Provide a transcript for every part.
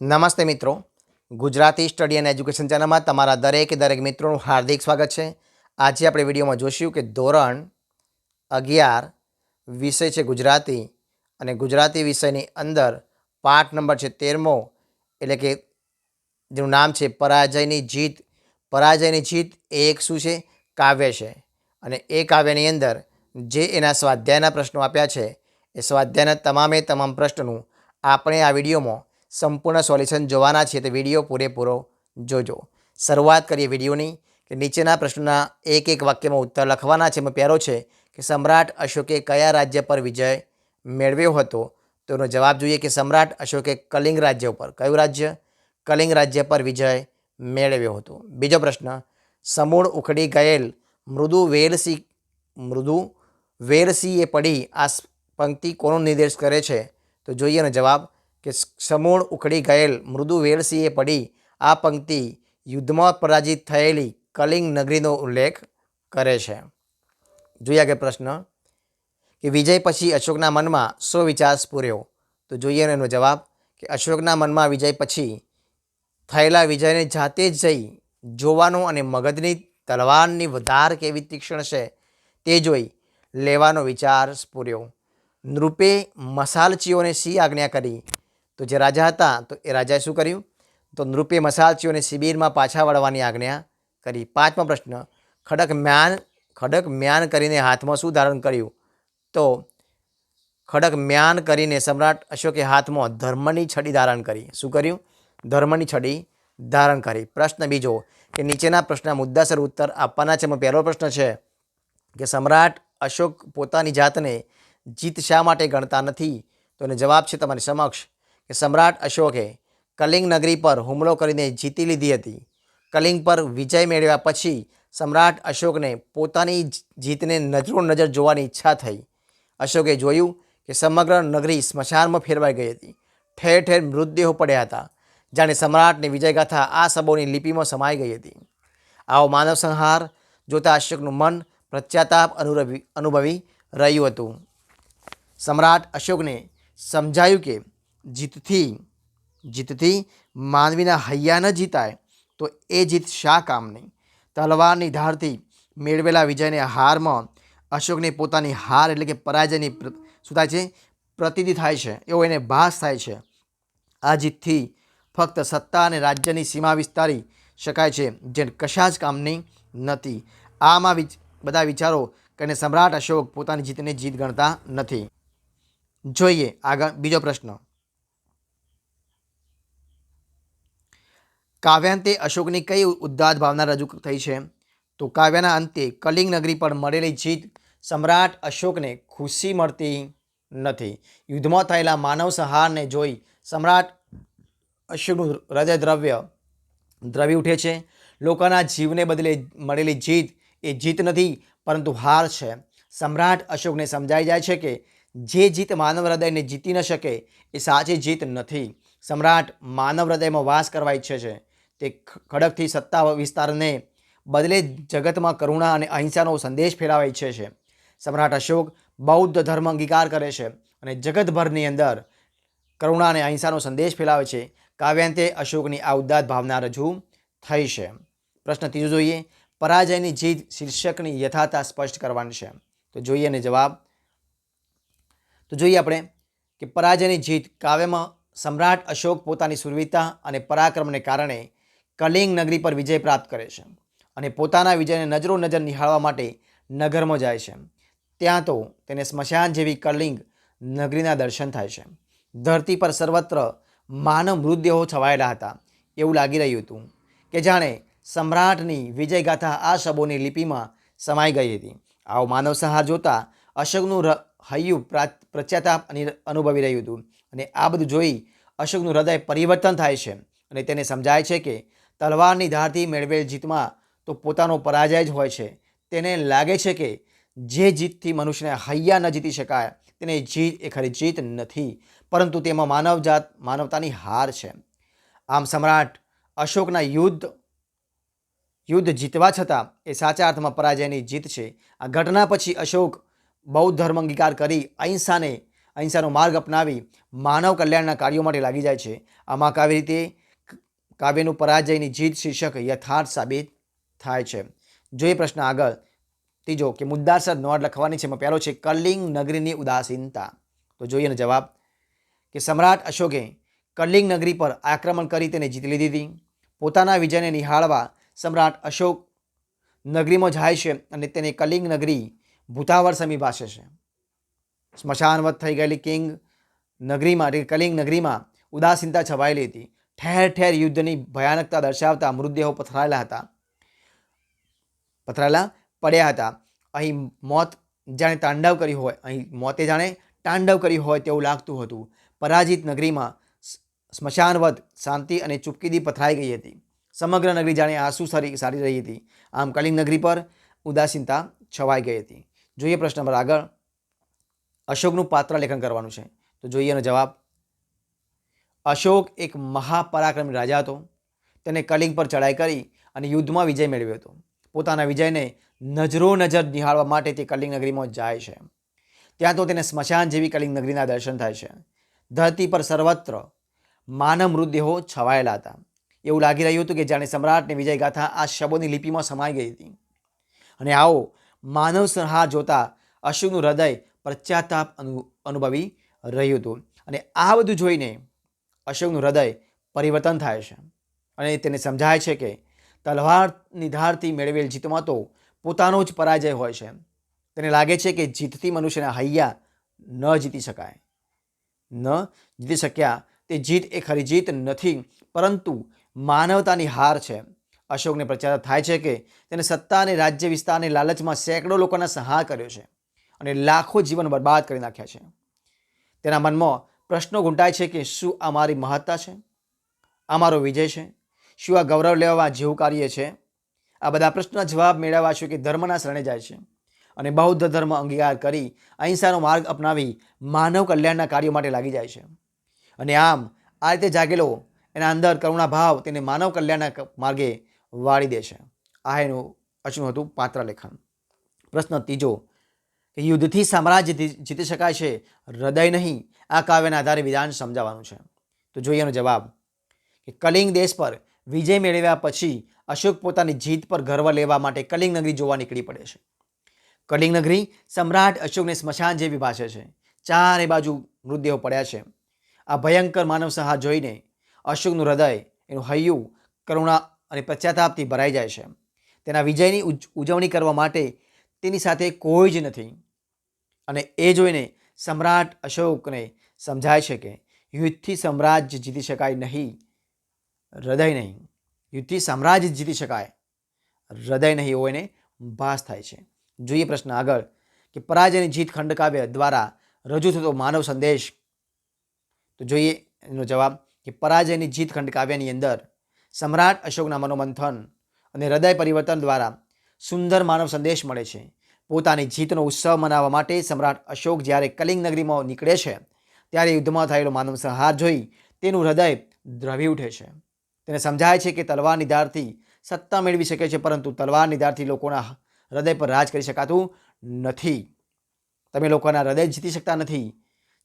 નમસ્તે મિત્રો. Gujarati study and education ચેનલમાં તમારા દરેક દરેક મિત્રોનું હાર્દિક સ્વાગત છે. આજે આપણે વિડીયોમાં જોઈશું કે ધોરણ અગિયાર વિષય છે ગુજરાતી અને ગુજરાતી વિષયની અંદર પાઠ નંબર છે તેરમો, એટલે કે જેનું નામ છે પરાજયની જીત. પરાજયની જીત એ એક શું છે? કાવ્ય છે. અને એ કાવ્યની અંદર જે એના સ્વાધ્યાયના પ્રશ્નો આપ્યા છે, એ સ્વાધ્યાયના તમામે તમામ પ્રશ્નનું આપણે આ વિડીયોમાં સંપૂર્ણ સોલ્યુશન જોવાના છે તો વીડિયો પૂરેપૂરો જોજો. શરૂઆત કરીએ વિડીયોની કે નીચેના પ્રશ્નના એક એક વાક્યમાં ઉત્તર લખવાના છે. એમાં પહેલો છે કે સમ્રાટ અશોકે કયા રાજ્ય પર વિજય મેળવ્યો હતો? તો એનો જવાબ જોઈએ કે સમ્રાટ અશોકે કલિંગ રાજ્ય ઉપર કયું રાજ્ય? કલિંગ રાજ્ય પર વિજય મેળવ્યો હતો. બીજો પ્રશ્ન, સમૂળ ઉખડી ગયેલ મૃદુ વેલસી, મૃદુ વેરસીએ પડી આ પંક્તિ કોનો નિર્દેશ કરે છે? તો જોઈએ એનો જવાબ કે સમૂળ ઉખડી ગયેલ મૃદુ વેરસીએ પડી આ પંક્તિ યુદ્ધમાં પરાજિત થયેલી કલિંગ નગરીનો ઉલ્લેખ કરે છે. જોઈએ આગળ પ્રશ્ન. કે વિજય પછી અશોકના મનમાં સો વિચાર પૂર્યો તો જોઈએ એનો જવાબ કે અશોકના મનમાં વિજય પછી થયેલા વિજયને જાતે જ જઈ જોવાનો અને મગજની તલવારની વધાર કેવી તીક્ષ્ણ છે તે જોઈ લેવાનો વિચાર પૂર્યો નૃપે મસાલચીઓને સી આજ્ઞા કરી? તો જે રાજા હતા, તો એ રાજાએ શું કર્યું? તો નૃપે મસાલચીઓને શિબિરમાં પાછા વળવાની આજ્ઞા કરી. પાંચમો પ્રશ્ન, ખડક મ્યાન ખડક મ્યાન કરીને હાથમાં શું ધારણ કર્યું? તો ખડક મ્યાન કરીને સમ્રાટ અશોકે હાથમાં ધર્મની છડી ધારણ કરી. શું કર્યું? ધર્મની છડી ધારણ કરી. પ્રશ્ન બીજો, કે નીચેના પ્રશ્નના મુદ્દાસર ઉત્તર આપવાના છે એમાં પહેલો પ્રશ્ન છે, કે સમ્રાટ અશોક પોતાની જાતને જીત શા માટે ગણતા નથી? તો એનો જવાબ છે તમારી સમક્ષ. કે સમ્રાટ અશોકે કલિંગ નગરી પર હુમલો કરીને જીતી લીધી હતી. કલિંગ પર વિજય મેળવ્યા પછી સમ્રાટ અશોકને પોતાની જીતને નજરો નજર જોવાની ઈચ્છા થઈ. અશોકે જોયું કે સમગ્ર નગરી સ્મશાનમાં ફેરવાઈ ગઈ હતી. ઠેર ઠેર મૃતદેહો પડ્યા હતા, જાણે સમ્રાટની વિજયગાથા આ સબોની લિપિમાં સમાઈ ગઈ હતી. આવો માનવ સંહાર જોતા અશોકનું મન પ્રત્યાતાપ અનુરવી અનુભવી રહ્યું હતું. સમ્રાટ અશોકને સમજાયું કે જીતથી જીતથી માનવીના હૈયા ન જીતાય, તો એ જીત શા કામની તલવારની ધારથી મેળવેલા વિજયને હારમાં અશોકને પોતાની હાર એટલે કે પરાજયની શું થાય છે? પ્રતિધિ થાય છે. એવો એને ભાસ થાય છે. આ જીતથી ફક્ત સત્તા અને રાજ્યની સીમા વિસ્તારી શકાય છે જે કશા જ કામની નથી. આમાં બધા વિચારો કરીને સમ્રાટ અશોક પોતાની જીતને જીત ગણતા નથી. જોઈએ આગળ, બીજો પ્રશ્ન. કાવ્યાંતે અશોકની કઈ ઉદ્દાત ભાવના રજૂ થઈ છે? તો કાવ્યના અંતે કલિંગ નગરી પર મળેલી જીત સમ્રાટ અશોકને ખુશી મળતી નથી. યુદ્ધમાં થયેલા માનવ સંહારને જોઈ સમ્રાટ અશોકનું હૃદય દ્રવ્ય દ્રવી ઉઠે છે. લોકોના જીવને બદલે મળેલી જીત એ જીત નથી, પરંતુ હાર છે. સમ્રાટ અશોકને સમજાઈ જાય છે કે જે જીત માનવ હૃદયને જીતી ન શકે એ સાચી જીત નથી. સમ્રાટ માનવ હૃદયમાં વાસ કરવા ઈચ્છે છે. તે કડકથી સત્તા વિસ્તારને બદલે જગતમાં કરુણા અને અહિંસાનો સંદેશ ફેલાવવા ઈચ્છે છે. સમ્રાટ અશોક બૌદ્ધ ધર્મ અંગીકાર કરે છે અને જગતભરની અંદર કરુણા અને અહિંસાનો સંદેશ ફેલાવે છે. કાવ્યાંતે અશોકની આ ઉદાત ભાવના રજૂ થઈ છે. પ્રશ્ન ત્રીજો જોઈએ, પરાજયની જીત શીર્ષકની યથાતા સ્પષ્ટ કરવાની છે. તો જોઈએ અને જવાબ. તો જોઈએ આપણે કે પરાજયની જીત કાવ્યમાં સમ્રાટ અશોક પોતાની સુરવીરતા અને પરાક્રમને કારણે કલિંગ નગરી પર વિજય પ્રાપ્ત કરે છે અને પોતાના વિજયને નજરો નજર નિહાળવા માટે નગરમાં જાય છે. ત્યાં તો તેને સ્મશાન જેવી કલિંગ નગરીના દર્શન થાય છે. ધરતી પર સર્વત્ર માનવ મૃતદેહો છવાયેલા હતા. એવું લાગી રહ્યું હતું કે જાણે સમ્રાટની વિજયગાથા આ શબોની લિપિમાં સમાઈ ગઈ હતી. આવો માનવ સંહાર જોતા અશોકનું હૈયું પ્રા- અનુભવી રહ્યું હતું અને આ બધું જોઈ અશોકનું હૃદય પરિવર્તન થાય છે અને તેને સમજાય છે કે તલવારની ધારથી મેળવેલ જીતમાં તો પોતાનો પરાજય જ હોય છે. તેને લાગે છે કે જે જીતથી મનુષ્યને હૈયા ન જીતી શકાય, તેને જીત એ ખરી જીત નથી, પરંતુ તેમાં માનવજાત માનવતાની હાર છે. આમ સમ્રાટ અશોકના યુદ્ધ યુદ્ધ જીતવા છતાં એ સાચા અર્થમાં પરાજયની જીત છે. આ ઘટના પછી અશોક બૌદ્ધ ધર્મ અંગીકાર કરી અહિંસાને, અહિંસાનો માર્ગ અપનાવી માનવ કલ્યાણના કાર્યો માટે લાગી જાય છે. આમાં કાવી રીતે કાવ્યનું પરાજયની જીત શીર્ષક યથાર્થ સાબિત થાય છે. જોઈએ પ્રશ્ન આગળ ત્રીજો કે મુદ્દાસર નોટ લખવાની છે એમાં પહેલો છે કલિંગ નગરીની ઉદાસીનતા. તો જોઈએ ને જવાબ કે સમ્રાટ અશોકે કલિંગ નગરી પર આક્રમણ કરી તેને જીતી લીધી હતી. પોતાના વિજયને નિહાળવા સમ્રાટ અશોક નગરીમાં જાય છે અને તેને કલિંગ નગરી ભૂતાવર સમી ભાષે છે. સ્મશાનવત થઈ ગયેલી કિંગ નગરીમાં, કલિંગ નગરીમાં ઉદાસીનતા છવાયેલી હતી. ઠેર ઠેર યુદ્ધની ભયાનકતા દર્શાવતા મૃતદેહો પથરાયેલા હતા. પથરાયેલા પડ્યા હતા. અહીં મોત જાણે તાંડવ કર્યું હોય, અહીં મોતે જાણે તાંડવ કર્યું હોય તેવું લાગતું હતું. પરાજિત નગરીમાં સ્મશાનવત શાંતિ અને ચૂપકીદી પથરાઈ ગઈ હતી. સમગ્ર નગરી જાણે આંસુ સારી સારી રહી હતી. આમ કલિંગ નગરી પર ઉદાસીનતા છવાઈ ગઈ હતી. જોઈએ પ્રશ્ન નંબર આગળ. અશોકનું પાત્ર લેખન કરવાનું છે. તો જોઈએ એનો જવાબ. અશોક એક મહાપરાક્રમી રાજા હતો. તેને કલિંગ પર ચડાઈ કરી અને યુદ્ધમાં વિજય મેળવ્યો હતો. પોતાના વિજયને નજરો નજર નિહાળવા માટે તે કલિંગ નગરીમાં જાય છે. ત્યાં તો તેને સ્મશાન જેવી કલિંગ નગરીના દર્શન થાય છે. ધરતી પર સર્વત્ર માનવ મૃતદેહો છવાયેલા હતા. એવું લાગી રહ્યું હતું કે જાણે સમ્રાટની વિજય ગાથા આ શબોની લિપિમાં સમાઈ ગઈ હતી. અને આવો માનવ સંહાર જોતા અશોકનું હૃદય પશ્ચાતાપ અનુ, અનુભવી રહ્યું હતું. અને આ બધું જોઈને અશોકનું હૃદય પરિવર્તન થાય છે. અને તેને સમજાય છે કે તલવારની ધારથી મેળવેલ જીતમાં તો પોતાનો જ પરાજય હોય છે. તેને લાગે છે કે જીતથી મનુષ્યના હૈયા ન જીતી શકાય. ન જીતી શક્યા તે જીત એ ખરી જીત નથી, પરંતુ માનવતાની હાર છે. અશોકને પ્રચાર થાય છે કે તેને સત્તા અને રાજ્ય વિસ્તારની લાલચમાં સેંકડો લોકોના સહાર કર્યો છે અને લાખો જીવન બરબાદ કરી નાખ્યા છે. તેના મનમાં પ્રશ્નો ગુંટાય છે કે શું આ મારી મહત્તા છે? આ મારો વિજય છે? શું આ ગૌરવ લેવા જેવું કાર્ય છે? આ બધા પ્રશ્નના જવાબ મેળવવા શું કે ધર્મના શરણે જાય છે. અને બૌદ્ધ ધર્મ અંગીકાર કરી અહિંસાનો માર્ગ અપનાવી માનવ કલ્યાણના કાર્યો માટે લાગી જાય છે. અને આમ, આ રીતે જાગેલો, એના અંદર કરુણા ભાવ તેને માનવ કલ્યાણના માર્ગે વાળી દે છે. આ એનું અચનું હતું પાત્ર લેખન પ્રશ્ન ત્રીજો, કે યુદ્ધથી સામ્રાજ્ય જીતી શકાય છે? હૃદય નહીં આ કાવ્યના આધારે વિધાન સમજાવવાનું છે. તો જોઈએ એનો જવાબ. કે કલિંગ દેશ પર વિજય મેળવ્યા પછી અશોક પોતાની જીત પર ગર્વ લેવા માટે કલિંગ નગરી જોવા નીકળી પડે છે. કલિંગ નગરી સમ્રાટ અશોકને સ્મશાન જેવી ભાષે છે. ચારે બાજુ મૃતદેહો પડ્યા છે. આ ભયંકર માનવ સહા જોઈને અશોકનું હૃદય, એનું હૈયું, કરુણા અને પશ્ચાતાપથી ભરાઈ જાય છે. તેના વિજયની ઉજવણી કરવા માટે તેની સાથે કોઈ જ નથી. અને એ જોઈને સમ્રાટ અશોકને સમજાય છે કે યુદ્ધથી સામ્રાજ્ય જીતી શકાય નહીં, હૃદય નહીં. યુદ્ધથી સામ્રાજ્ય જીતી શકાય, હૃદય નહીં હોય એને ભાસ થાય છે. જોઈએ પ્રશ્ન આગળ કે પરાજયની જીત ખંડકાવ્ય દ્વારા રજૂ થતો માનવ સંદેશ. તો જોઈએ એનો જવાબ કે પરાજયની જીત ખંડકાવ્યની અંદર સમ્રાટ અશોકના મનોમંથન અને હૃદય પરિવર્તન દ્વારા સુંદર માનવ સંદેશ મળે છે. પોતાની જીતનો ઉત્સવ મનાવવા માટે સમ્રાટ અશોક જ્યારે કલિંગ નગરીમાં નીકળે છે, ત્યારે યુદ્ધમાં થયેલો માનવ સંહાર જોઈ તેનું હૃદય દ્રવી ઉઠે છે. તેને સમજાય છે કે તલવારની ધારથી સત્તા મેળવી શકે છે, પરંતુ તલવારની ધારથી લોકોના હૃદય પર રાજ કરી શકાતું નથી. તમે લોકોના હૃદય જીતી શકતા નથી.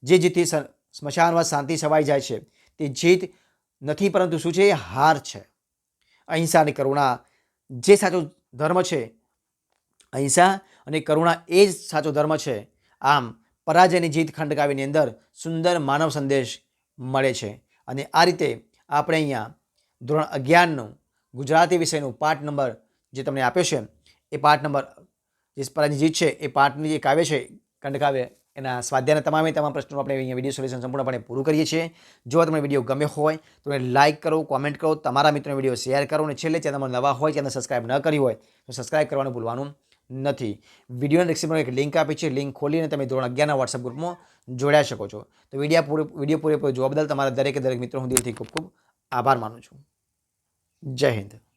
જે જીતથી સ- સ્મશાનમાં શાંતિ છવાઈ જાય છે, તે જીત નથી, પરંતુ શું છે? હાર છે. અહિંસા અને કરુણા જે સાચો ધર્મ છે, અહિંસા અને કરુણા એ જ સાચો ધર્મ છે. આમ પરાજયની જીત ખંડકાવ્યની અંદર સુંદર માનવ સંદેશ મળે છે. અને આ રીતે આપણે અહીંયા ધોરણ અગિયારનું ગુજરાતી વિષયનું પાઠ નંબર જે તમને આપ્યો છે, એ પાઠ નંબર જે પરાજય જીત છે, એ પાઠની જે કાવ્ય છે, ખંડકાવ્ય, એના સ્વાધ્યાયના તમામે તમામ પ્રશ્નો આપણે અહીંયા વીડિયો સોલ્યુશન સંપૂર્ણપણે પૂરું કરીએ છીએ. જો તમને વીડિયો ગમ્યો હોય, તો એને લાઇક કરો કોમેન્ટ કરો, તમારા મિત્રોને વીડિયો શેર કરો, અને છેલ્લે ચેનલમાં નવા હોય, ચેનલ સબસ્ક્રાઇબ ન કરી હોય, તો સબસ્ક્રાઇબ કરવાનું ભૂલવાનું નથી. વિડીયોના ડિસ્ક્રિપ્શનમાં એક લિંક આપી છે. લિંક ખોલીને તમે ધોરણ અગિયારના વોટ્સઅપ ગ્રુપમાં જોડાઈ શકો છો. તો વીડિયો પૂરે, વીડિયો પૂરેપૂરો જોવા બદલ તમારા દરેકે દરેક મિત્રો હું દિલથી ખૂબ ખૂબ આભાર માનું છું. જય હિન્દ.